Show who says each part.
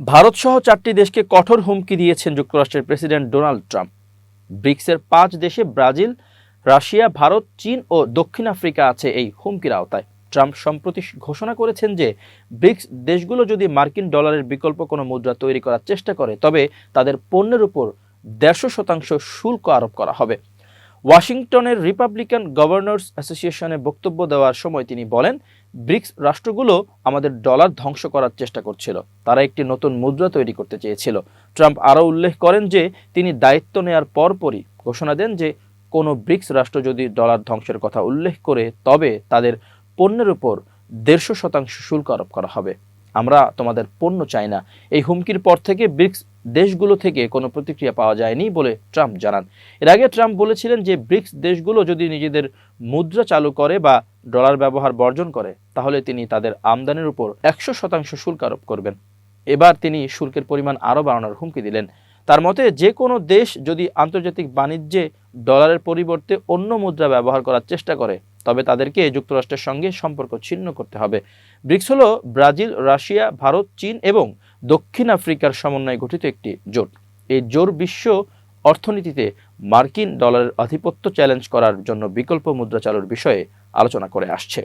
Speaker 1: ভারতসহ চারটি দেশকে কঠোর হুমকি দিয়েছেন যুক্তরাষ্ট্রের প্রেসিডেন্ট ডোনাল্ড ট্রাম্প। ব্রিক্সের পাঁচ দেশে ব্রাজিল, রাশিয়া, ভারত, চীন ও দক্ষিণ আফ্রিকা আছে এই হুমকির আওতায়। ট্রাম্প সম্প্রতি ঘোষণা করেছেন যে, ব্রিক্স দেশগুলো যদি মার্কিন ডলারের বিকল্প কোনো মুদ্রা তৈরি করার চেষ্টা করে, তবে তাদের পণ্যের উপর দেড়শো শতাংশ শুল্ক আরোপ করা হবে। ওয়াশিংটনের রিপাবলিকান গভর্নর্স অ্যাসোসিয়েশনে বক্তব্য দেওয়ার সময় তিনি বলেন, ব্রিক্স রাষ্ট্রগুলো আমাদের ডলার ধ্বংস করার চেষ্টা করছিল। তারা একটি নতুন মুদ্রা তৈরি করতে চেয়েছিল। ট্রাম্প আরও উল্লেখ করেন যে, তিনি দায়িত্ব নেয়ার পরপরই ঘোষণা দেন যে, কোনো ব্রিক্স রাষ্ট্র যদি ডলার ধ্বংসের কথা উল্লেখ করে, তবে তাদের পণ্যের উপর দেড়শো শতাংশ শুল্ক আরোপ করা হবে। আমরা তোমাদের পণ্য চাই না। এই হুমকির পর থেকে ব্রিক্স দেশগুলো থেকে কোনো প্রতিক্রিয়া পাওয়া যায়নি বলে ট্রাম্প জানান। এর আগে ট্রাম্প বলেছিলেন যে ব্রিক্স দেশগুলো যদি নিজেদের মুদ্রা চালু করে বা ডলার ব্যবহার বর্জন করে, তাহলে তিনি তাদের আমদানির উপর একশো শতাংশ শুল্ক আরোপ করবেন। এবার তিনি শুল্কের পরিমাণ আরও বাড়ানোর হুমকি দিলেন। তার মতে, যে কোনো দেশ যদি আন্তর্জাতিক বাণিজ্যে ডলারের পরিবর্তে অন্য মুদ্রা ব্যবহার করার চেষ্টা করে, তবে তাদেরকে যুক্তরাষ্ট্রের সঙ্গে সম্পর্ক ছিন্ন করতে হবে। ব্রিক্স হলো ব্রাজিল, রাশিয়া, ভারত, চীন এবং দক্ষিণ আফ্রিকার সমন্বয়ে গঠিত একটি জোট। এই জোর বিশ্ব অর্থনীতিতে মার্কিন ডলারের আধিপত্য চ্যালেঞ্জ করার জন্য বিকল্প মুদ্রা চালুর বিষয়ে আলোচনা করে আসছে।